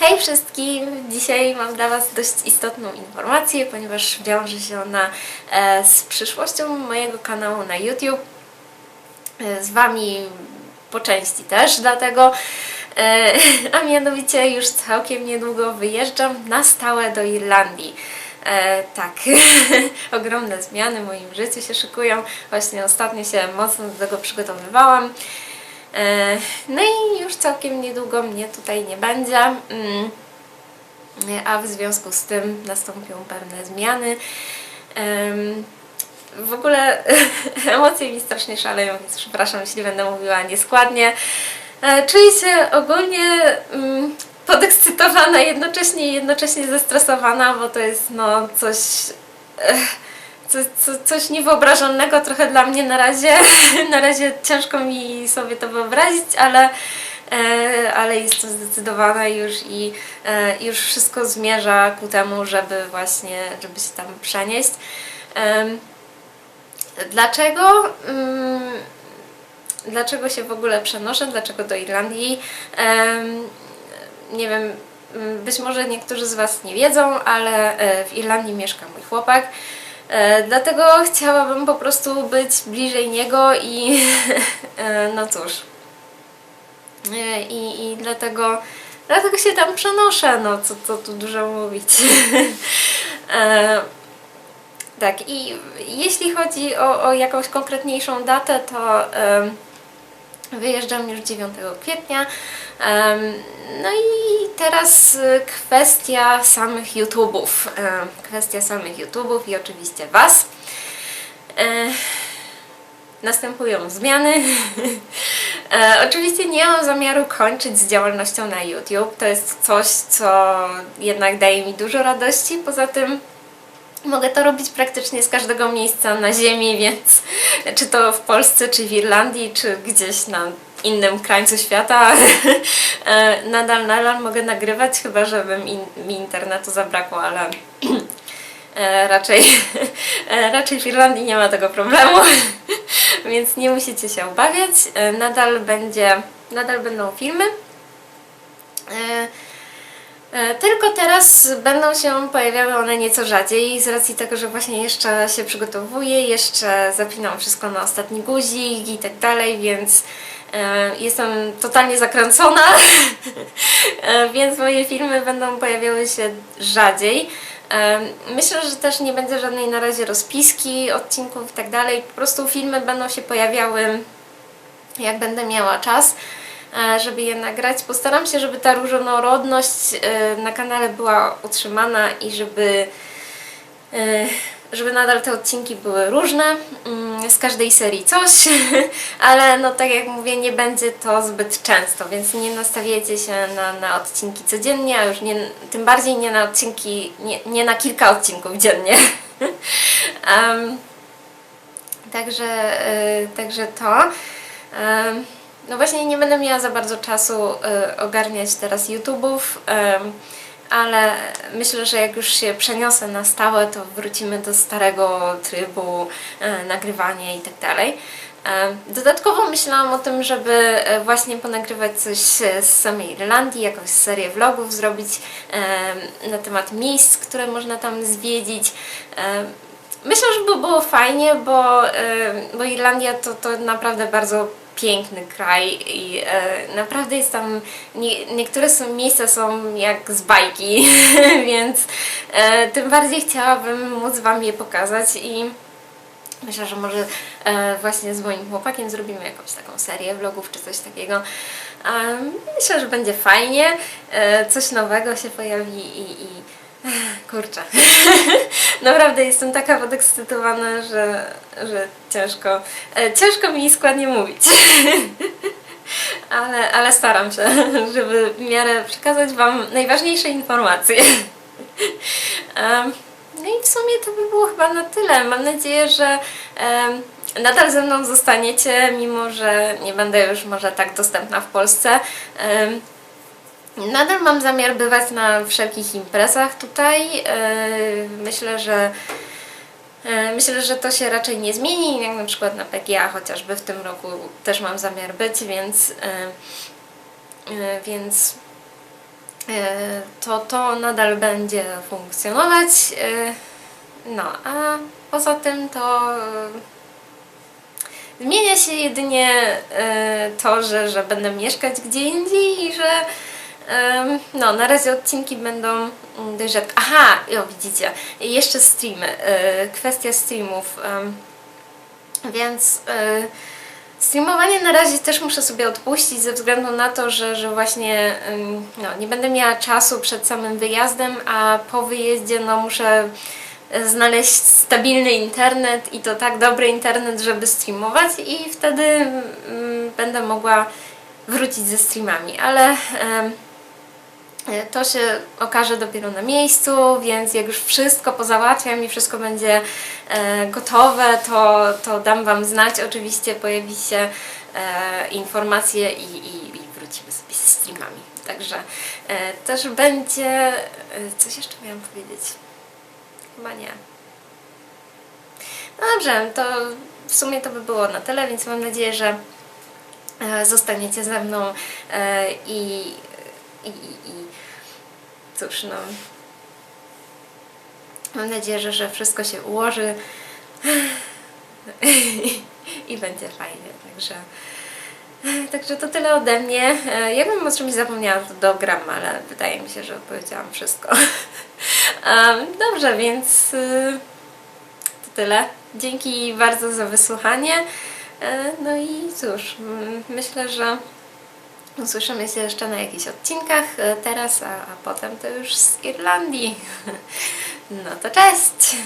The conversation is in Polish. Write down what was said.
Hej wszystkim! Dzisiaj mam dla Was dość istotną informację, ponieważ wiąże się ona e, z przyszłością mojego kanału na YouTube. E, z Wami po części też, dlatego, e, a mianowicie już całkiem niedługo wyjeżdżam na stałe do Irlandii. E, tak, ogromne zmiany w moim życiu się szykują. Właśnie ostatnio się mocno do tego przygotowywałam. E, No i już całkiem niedługo mnie tutaj nie będzie, mm, a w związku z tym nastąpią pewne zmiany. W ogóle emocje mi strasznie szaleją, więc przepraszam, jeśli będę mówiła nieskładnie. E, Czuję się ogólnie mm, podekscytowana, jednocześnie jednocześnie zestresowana, bo to jest no coś... co, co, coś niewyobrażalnego trochę dla mnie na razie. na razie ciężko mi sobie to wyobrazić, ale, e, ale jestem zdecydowana już i e, już wszystko zmierza ku temu, żeby właśnie, żeby się tam przenieść. Dlaczego? Mm, Dlaczego się w ogóle przenoszę? Dlaczego do Irlandii? Nie wiem, mm, być może niektórzy z Was nie wiedzą, ale e, w Irlandii mieszka mój chłopak. E, Dlatego chciałabym po prostu być bliżej niego i e, no cóż. E, I, i dlatego, dlatego się tam przenoszę, no co, co tu dużo mówić. Tak, i jeśli chodzi o, o jakąś konkretniejszą datę, to wyjeżdżam już 9 kwietnia. No i teraz y, kwestia samych YouTube'ów. Kwestia samych YouTube'ów i oczywiście Was. Następują zmiany. E, oczywiście nie mam zamiaru kończyć z działalnością na YouTube. To jest coś, co jednak daje mi dużo radości. Poza tym Mogę to robić praktycznie z każdego miejsca na ziemi, więc czy to w Polsce, czy w Irlandii, czy gdzieś na innym krańcu świata, e, nadal, nadal mogę nagrywać, chyba żeby mi, mi internetu zabrakło, ale e, raczej, e, raczej w Irlandii nie ma tego problemu, więc nie musicie się obawiać. Nadal będzie, nadal będą filmy. E, Tylko teraz będą się pojawiały one nieco rzadziej, z racji tego, że właśnie jeszcze się przygotowuję, jeszcze zapinam wszystko na ostatni guzik i tak dalej, więc e, jestem totalnie zakręcona, E, więc moje filmy będą pojawiały się rzadziej. Myślę, że też nie będzie żadnej na razie rozpiski odcinków i tak dalej, po prostu filmy będą się pojawiały jak będę miała czas żeby je nagrać. Postaram się, żeby ta różnorodność e, na kanale była utrzymana i żeby, e, żeby nadal te odcinki były różne, mm, z każdej serii coś, ale no tak jak mówię, nie będzie to zbyt często, więc nie nastawiajcie się na, na odcinki codziennie, a już nie, tym bardziej nie na odcinki, nie, nie na kilka odcinków dziennie. Em, Także, y, także to. Em, No właśnie nie będę miała za bardzo czasu y, ogarniać teraz YouTube'ów, em, ale myślę, że jak już się przeniosę na stałe, to wrócimy do starego trybu e, nagrywania i tak dalej. Dodatkowo myślałam o tym, żeby e, właśnie ponagrywać coś z samej Irlandii, jakąś serię vlogów zrobić na temat miejsc, które można tam zwiedzić. Myślę, że by było fajnie, bo, bo Irlandia to, to naprawdę bardzo piękny kraj i e, naprawdę jest tam, nie, niektóre są, miejsca są jak z bajki, więc e, tym bardziej chciałabym móc Wam je pokazać i myślę, że może e, właśnie z moim chłopakiem zrobimy jakąś taką serię vlogów czy coś takiego. Em, myślę, że będzie fajnie, e, coś nowego się pojawi i, i Kurczę. Naprawdę jestem taka podekscytowana, że, że ciężko, e, ciężko mi składnie mówić. ale, ale staram się, żeby w miarę przekazać Wam najważniejsze informacje. No i w sumie to by było chyba na tyle. Mam nadzieję, że nadal ze mną zostaniecie, mimo że nie będę już może tak dostępna w Polsce. Nadal mam zamiar bywać na wszelkich imprezach tutaj. Yy, Myślę, że yy, myślę, że to się raczej nie zmieni, jak na przykład na PGA chociażby w tym roku też mam zamiar być, więc yy, więc e, to to nadal będzie funkcjonować. e, No, a poza tym to e, zmienia się jedynie e, to, że, że będę mieszkać gdzie indziej i że no, na razie odcinki będą mm, dość rzadko. Aha, jo, widzicie, jeszcze streamy, e, kwestia streamów. Więc e, streamowanie na razie też muszę sobie odpuścić ze względu na to, że, że właśnie no, nie będę miała czasu przed samym wyjazdem, a po wyjeździe no, muszę znaleźć stabilny internet i to tak dobry internet, żeby streamować i wtedy mm, będę mogła wrócić ze streamami, ale To się okaże dopiero na miejscu, więc jak już wszystko pozałatwiam i wszystko będzie e, gotowe, to, to dam Wam znać. Oczywiście pojawi się e, informacje i, i, i wrócimy sobie ze streamami. Także e, też będzie... E, coś jeszcze miałam powiedzieć? Chyba nie. No dobrze, to w sumie to by było na tyle, więc mam nadzieję, że e, zostaniecie ze mną e, i, i, i, i cóż, no. Mam nadzieję, że, że wszystko się ułoży i będzie fajnie. Także, także to tyle ode mnie. E, Jakbym o czymś zapomniała, to dogram, ale wydaje mi się, że powiedziałam wszystko. Dobrze, więc y, to tyle. Dzięki bardzo za wysłuchanie. E, No i cóż, myślę, że usłyszymy się jeszcze na jakichś odcinkach e, teraz, a, a potem to już z Irlandii. No to cześć!